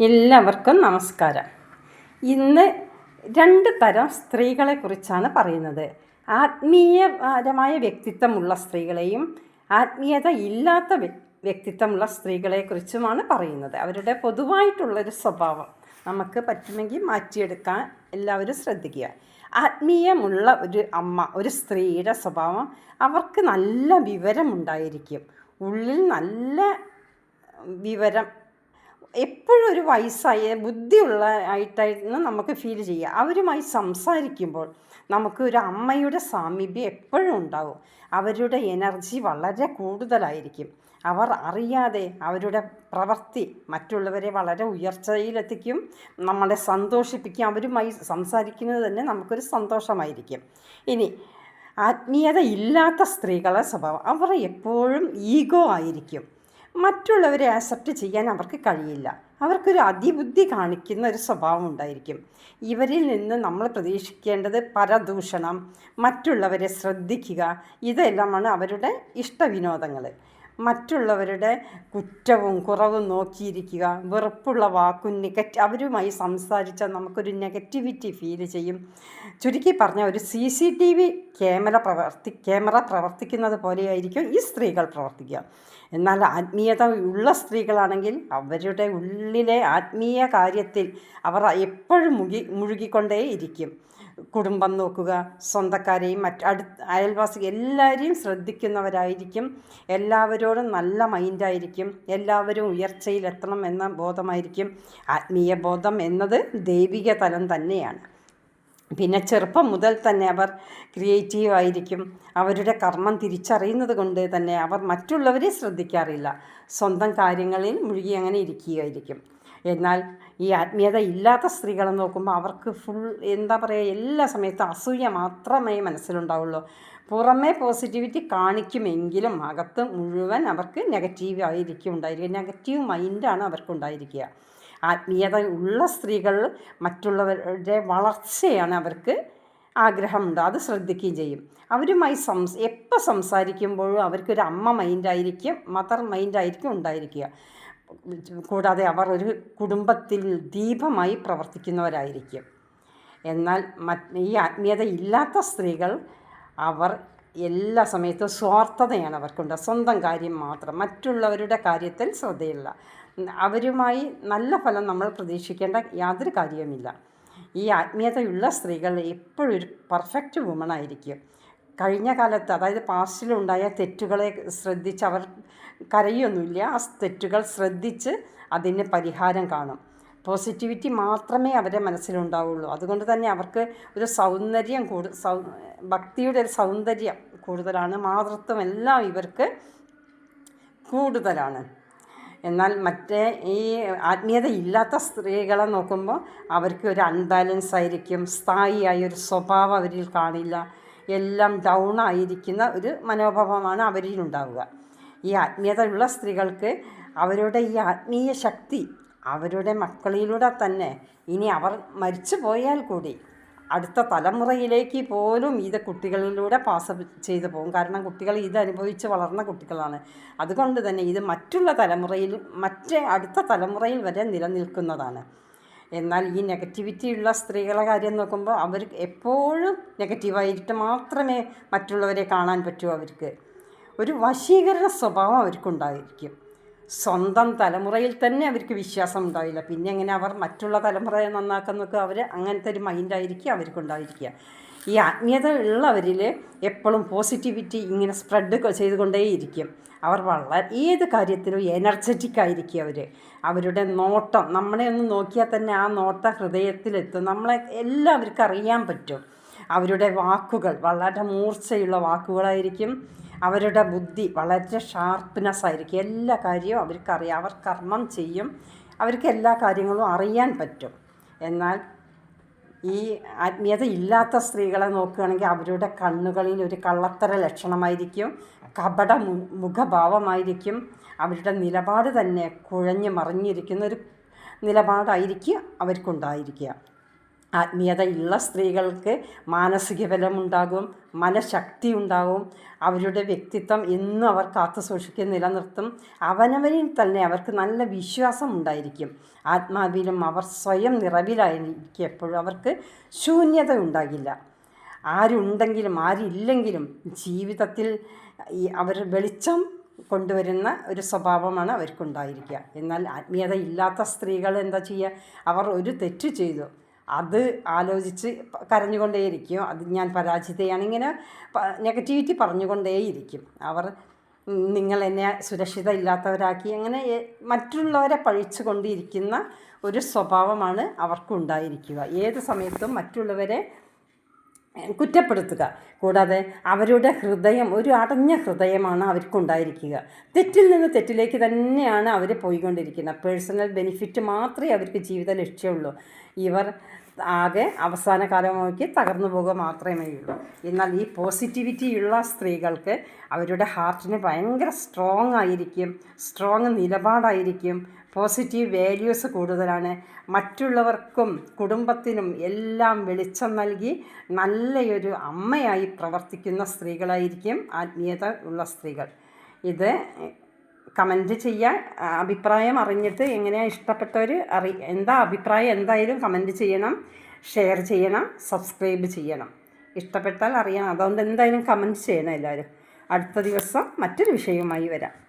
എല്ലാവർക്കും നമസ്കാരം. ഇന്ന് രണ്ട് തരം സ്ത്രീകളെക്കുറിച്ചാണ് പറയുന്നത്. ആത്മീയപരമായ വ്യക്തിത്വമുള്ള സ്ത്രീകളെയും ആത്മീയത ഇല്ലാത്ത വ്യക്തിത്വമുള്ള സ്ത്രീകളെ കുറിച്ചുമാണ് പറയുന്നത്. അവരുടെ പൊതുവായിട്ടുള്ളൊരു സ്വഭാവം നമുക്ക് പറ്റുമെങ്കിൽ മാറ്റിയെടുക്കാൻ എല്ലാവരും ശ്രദ്ധിക്കുക. ആത്മീയമുള്ള ഒരു അമ്മ ഒരു സ്ത്രീയുടെ സ്വഭാവം അവർക്ക് നല്ല വിവരമുണ്ടായിരിക്കും. ഉള്ളിൽ നല്ല വിവരം എപ്പോഴും ഒരു വയസ്സായ ബുദ്ധിയുള്ള ആയിട്ടായിരുന്നു നമുക്ക് ഫീൽ ചെയ്യുക. അവരുമായി സംസാരിക്കുമ്പോൾ നമുക്ക് ഒരു അമ്മയുടെ സാമീപ്യം എപ്പോഴും ഉണ്ടാവും അവരുടെ എനർജി വളരെ കൂടുതലായിരിക്കും. അവർ അറിയാതെ അവരുടെ പ്രവൃത്തി മറ്റുള്ളവരെ വളരെ ഉയർച്ചയിലെത്തിക്കും. നമ്മളെ സന്തോഷിപ്പിക്കും. അവരുമായി സംസാരിക്കുന്നത് തന്നെ നമുക്കൊരു സന്തോഷമായിരിക്കും. ഇനി ആത്മീയത ഇല്ലാത്ത സ്ത്രീകളെ സ്വഭാവം. അവർ എപ്പോഴും ഈഗോ ആയിരിക്കും. മറ്റുള്ളവരെ ആക്സെപ്റ്റ് ചെയ്യാൻ അവർക്ക് കഴിയില്ല. അവർക്കൊരു അതിബുദ്ധി കാണിക്കുന്ന ഒരു സ്വഭാവം ഉണ്ടായിരിക്കും. ഇവരിൽ നിന്ന് നമ്മൾ പ്രതീക്ഷിക്കേണ്ടത് പരദൂഷണം മറ്റുള്ളവരെ ശ്രദ്ധിക്കുക ഇതെല്ലാമാണ് അവരുടെ ഇഷ്ടവിനോദങ്ങൾ. മറ്റുള്ളവരുടെ കുറ്റവും കുറവും നോക്കിയിരിക്കുക വെറുപ്പുള്ള വാക്കും നെഗറ്റ് അവരുമായി സംസാരിച്ചാൽ നമുക്കൊരു നെഗറ്റിവിറ്റി ഫീൽ ചെയ്യും. ചുരുക്കി പറഞ്ഞാൽ ഒരു C C T V camera പ്രവർത്തി ക്യാമറ പ്രവർത്തിക്കുന്നത് പോലെയായിരിക്കും ഈ സ്ത്രീകൾ പ്രവർത്തിക്കുക. എന്നാൽ ആത്മീയത ഉള്ള സ്ത്രീകളാണെങ്കിൽ അവരുടെ ഉള്ളിലെ ആത്മീയ കാര്യത്തിൽ അവർ എപ്പോഴും മുകി മുഴുകിക്കൊണ്ടേയിരിക്കും. കുടുംബം നോക്കുക സ്വന്തക്കാരെയും മറ്റ് അടു അയൽവാസി എല്ലാവരെയും ശ്രദ്ധിക്കുന്നവരായിരിക്കും. എല്ലാവരോടും നല്ല മൈൻഡായിരിക്കും. എല്ലാവരും ഉയർച്ചയിലെത്തണം എന്ന ബോധമായിരിക്കും. ആത്മീയ ബോധം എന്നത് ദൈവിക തലം തന്നെയാണ്. പിന്നെ ചെറുപ്പം മുതൽ തന്നെ അവർ ക്രിയേറ്റീവ് ആയിരിക്കും. അവരുടെ കർമ്മം തിരിച്ചറിയുന്നത് കൊണ്ട് തന്നെ അവർ മറ്റുള്ളവരെ ശ്രദ്ധിക്കാറില്ല. സ്വന്തം കാര്യങ്ങളിൽ മുഴുകി അങ്ങനെ ഇരിക്കുകയായിരിക്കും. എന്നാൽ ഈ ആത്മീയത ഇല്ലാത്ത സ്ത്രീകളെ നോക്കുമ്പോൾ അവർക്ക് ഫുൾ എന്താ പറയുക എല്ലാ സമയത്തും അസൂയ മാത്രമേ മനസ്സിലുണ്ടാവുള്ളൂ. പുറമേ പോസിറ്റിവിറ്റി കാണിക്കുമെങ്കിലും അകത്ത് മുഴുവൻ അവർക്ക് നെഗറ്റീവ് ആയിരിക്കും ഉണ്ടായിരിക്കുക. നെഗറ്റീവ് മൈൻഡാണ് അവർക്കുണ്ടായിരിക്കുക ആത്മീയത ഉള്ള സ്ത്രീകൾ മറ്റുള്ളവരുടെ വളർച്ചയാണ് അവർക്ക് ആഗ്രഹമുണ്ട് അത് ശ്രദ്ധിക്കുകയും ചെയ്യും. അവരുമായി സംസ് എപ്പോൾ സംസാരിക്കുമ്പോഴും അവർക്കൊരു അമ്മ മൈൻഡായിരിക്കും മദർ മൈൻഡായിരിക്കും ഉണ്ടായിരിക്കുക. കൂടാതെ അവർ ഒരു കുടുംബത്തിൽ ദീപമായി പ്രവർത്തിക്കുന്നവരായിരിക്കും. എന്നാൽ ഈ ആത്മീയത ഇല്ലാത്ത സ്ത്രീകൾ അവർ എല്ലാ സമയത്തും സ്വാർത്ഥതയാണ് അവർക്കുണ്ട്. സ്വന്തം കാര്യം മാത്രം. മറ്റുള്ളവരുടെ കാര്യത്തിൽ ശ്രദ്ധയില്ല. അവരുമായി നല്ല ഫലം നമ്മൾ പ്രതീക്ഷിക്കേണ്ട യാതൊരു കാര്യവുമില്ല. ഈ ആത്മീയതയുള്ള സ്ത്രീകൾ എപ്പോഴും ഒരു പെർഫെക്റ്റ് വുമൺ ആയിരിക്കും. കഴിഞ്ഞ കാലത്ത് അതായത് പാസ്റ്റിലുണ്ടായ തെറ്റുകളെ ശ്രദ്ധിച്ച് അവർ കരയൊന്നുമില്ല. ആ തെറ്റുകൾ ശ്രദ്ധിച്ച് അതിന് പരിഹാരം കാണും. പോസിറ്റിവിറ്റി മാത്രമേ അവരുടെ മനസ്സിലുണ്ടാവുള്ളൂ. അതുകൊണ്ട് തന്നെ അവർക്ക് ഒരു സൗന്ദര്യം കൂടു സൗ ഭക്തിയുടെ ഒരു സൗന്ദര്യം കൂടുതലാണ്. മാതൃത്വം എല്ലാം ഇവർക്ക് കൂടുതലാണ്. എന്നാൽ മറ്റേ ഈ ആത്മീയത ഇല്ലാത്ത സ്ത്രീകളെ നോക്കുമ്പോൾ അവർക്ക് ഒരു അൺബാലൻസ് ആയിരിക്കും. സ്ഥായിയായ ഒരു സ്വഭാവം അവരിൽ കാണില്ല. എല്ലാം ഡൗൺ ആയിരിക്കുന്ന ഒരു മനോഭാവമാണ് അവരിൽ ഉണ്ടാവുക ഈ ആത്മീയതയുള്ള സ്ത്രീകൾക്ക് അവരുടെ ഈ ആത്മീയ ശക്തി അവരുടെ മക്കളിലൂടെ തന്നെ ഇനി അവർ മരിച്ചു പോയാൽ കൂടി അടുത്ത തലമുറയിലേക്ക് പോലും ഇത് കുട്ടികളിലൂടെ പാസ് ചെയ്തു പോകും. കാരണം കുട്ടികൾ ഇത് അനുഭവിച്ച് വളർന്ന കുട്ടികളാണ്. അതുകൊണ്ട് തന്നെ ഇത് മറ്റുള്ള തലമുറയിൽ മറ്റേ അടുത്ത തലമുറയിൽ വരെ നിലനിൽക്കുന്നതാണ്. എന്നാൽ ഈ നെഗറ്റിവിറ്റി ഉള്ള സ്ത്രീകളെ കാര്യം നോക്കുമ്പോൾ അവർ എപ്പോഴും നെഗറ്റീവായിട്ട് മാത്രമേ മറ്റുള്ളവരെ കാണാൻ പറ്റൂ അവർക്ക്. ഒരു വശീകരണ സ്വഭാവം അവർക്കുണ്ടായിരിക്കും. സ്വന്തം തലമുറയിൽ തന്നെ അവർക്ക് വിശ്വാസം ഉണ്ടാവില്ല. പിന്നെ എങ്ങനെ അവർ മറ്റുള്ള തലമുറയെ നന്നാക്കുന്നൊക്കെ അവർ അങ്ങനത്തെ ഒരു മൈൻഡായിരിക്കും അവർക്കുണ്ടായിരിക്കുക. ഈ ആത്മീയത ഉള്ളവരിൽ എപ്പോഴും പോസിറ്റിവിറ്റി ഇങ്ങനെ സ്പ്രെഡ് ചെയ്തുകൊണ്ടേയിരിക്കും. അവർ വളരെ ഏത് കാര്യത്തിലും എനർജറ്റിക് ആയിരിക്കും അവർ. അവരുടെ നോട്ടം നമ്മളെ ഒന്ന് നോക്കിയാൽ തന്നെ ആ നോട്ടം ഹൃദയത്തിലെത്തും. നമ്മളെ എല്ലാവർക്കും അറിയാൻ പറ്റും. അവരുടെ വാക്കുകൾ വളരെ മൂർച്ചയുള്ള വാക്കുകളായിരിക്കും. അവരുടെ ബുദ്ധി വളരെ ഷാർപ്പ്നെസ് ആയിരിക്കും. എല്ലാ കാര്യവും അവർക്കറിയാം. അവർ കർമ്മം ചെയ്യും. അവർക്ക് എല്ലാ കാര്യങ്ങളും അറിയാൻ പറ്റും. എന്നാൽ ഈ ആത്മീയത ഇല്ലാത്ത സ്ത്രീകളെ നോക്കുകയാണെങ്കിൽ അവരുടെ കണ്ണുകളിൽ ഒരു കള്ളത്തര ലക്ഷണമായിരിക്കും കപട മുഖഭാവമായിരിക്കും അവരുടെ നിലപാട് തന്നെ കുഴഞ്ഞു മറിഞ്ഞിരിക്കുന്ന ഒരു നിലപാടായിരിക്കും അവർക്കുണ്ടായിരിക്കുക. ആത്മീയതയുള്ള സ്ത്രീകൾക്ക് മാനസിക ബലമുണ്ടാകും മനഃശക്തി ഉണ്ടാകും അവരുടെ വ്യക്തിത്വം എന്നും അവർ കാത്തു സൂക്ഷിക്കും നിലനിർത്തും. അവനവനിൽ തന്നെ അവർക്ക് നല്ല വിശ്വാസം ഉണ്ടായിരിക്കും. ആത്മാവിലും അവർ സ്വയം നിറവിലായിരിക്കും എപ്പോഴും അവർക്ക് ശൂന്യത ഉണ്ടാകില്ല. ആരുണ്ടെങ്കിലും ആരില്ലെങ്കിലും ജീവിതത്തിൽ ഈ അവർ വെളിച്ചം കൊണ്ടുവരുന്ന ഒരു സ്വഭാവമാണ് അവർക്കുണ്ടായിരിക്കുക. എന്നാൽ ആത്മീയത ഇല്ലാത്ത സ്ത്രീകൾ എന്താ ചെയ്യുക? അവർ ഒരു തെറ്റ് ചെയ്തു. അത് ആലോചിച്ച് കരഞ്ഞുകൊണ്ടേയിരിക്കും. അത് ഞാൻ പരാജിതയാണ്. ഇങ്ങനെ നെഗറ്റിവിറ്റി പറഞ്ഞുകൊണ്ടേയിരിക്കും. അവർ നിങ്ങൾ എന്നെ സുരക്ഷിത ഇല്ലാത്തവരാക്കി അങ്ങനെ മറ്റുള്ളവരെ പഴിച്ചു കൊണ്ടിരിക്കുന്ന ഒരു സ്വഭാവമാണ് അവർക്കുണ്ടായിരിക്കുക. ഏത് സമയത്തും മറ്റുള്ളവരെ കുറ്റപ്പെടുത്തുക. കൂടാതെ അവരുടെ ഹൃദയം ഒരു അടഞ്ഞ ഹൃദയമാണ് അവർക്കുണ്ടായിരിക്കുക. തെറ്റിൽ നിന്ന് തെറ്റിലേക്ക് തന്നെയാണ് അവർ പോയിക്കൊണ്ടിരിക്കുന്നത്. പേഴ്സണൽ ബെനിഫിറ്റ് മാത്രമേ അവർക്ക് ജീവിത ലക്ഷ്യമുള്ളൂ ഇവർ ആകെ അവസാന കാലമാക്കി തകർന്നു പോകുക മാത്രമേ ഉള്ളൂ. എന്നാൽ ഈ പോസിറ്റിവിറ്റി ഉള്ള സ്ത്രീകൾക്ക് അവരുടെ ഹാർട്ടിന് ഭയങ്കര സ്ട്രോങ് ആയിരിക്കും സ്ട്രോങ് നിലപാടായിരിക്കും പോസിറ്റീവ് വാല്യൂസ് കൂടുതലാണ്. മറ്റുള്ളവർക്കും കുടുംബത്തിനും എല്ലാം വെളിച്ചം നൽകി നല്ലൊരു അമ്മയായി പ്രവർത്തിക്കുന്ന സ്ത്രീകളായിരിക്കും ആത്മീയത ഉള്ള സ്ത്രീകൾ. ഇത് കമന്റ് ചെയ്യാൻ അഭിപ്രായം അറിഞ്ഞിട്ട് എങ്ങനെയാണ് ഇഷ്ടപ്പെട്ടവർ അറി എന്താ അഭിപ്രായം എന്തായാലും കമന്റ് ചെയ്യണം ഷെയർ ചെയ്യണം സബ്സ്ക്രൈബ് ചെയ്യണം. ഇഷ്ടപ്പെട്ടാൽ അറിയണം. അതുകൊണ്ട് എന്തായാലും കമന്റ് ചെയ്യണം എല്ലാവരും. അടുത്ത ദിവസം മറ്റൊരു വിഷയവുമായി വരാം.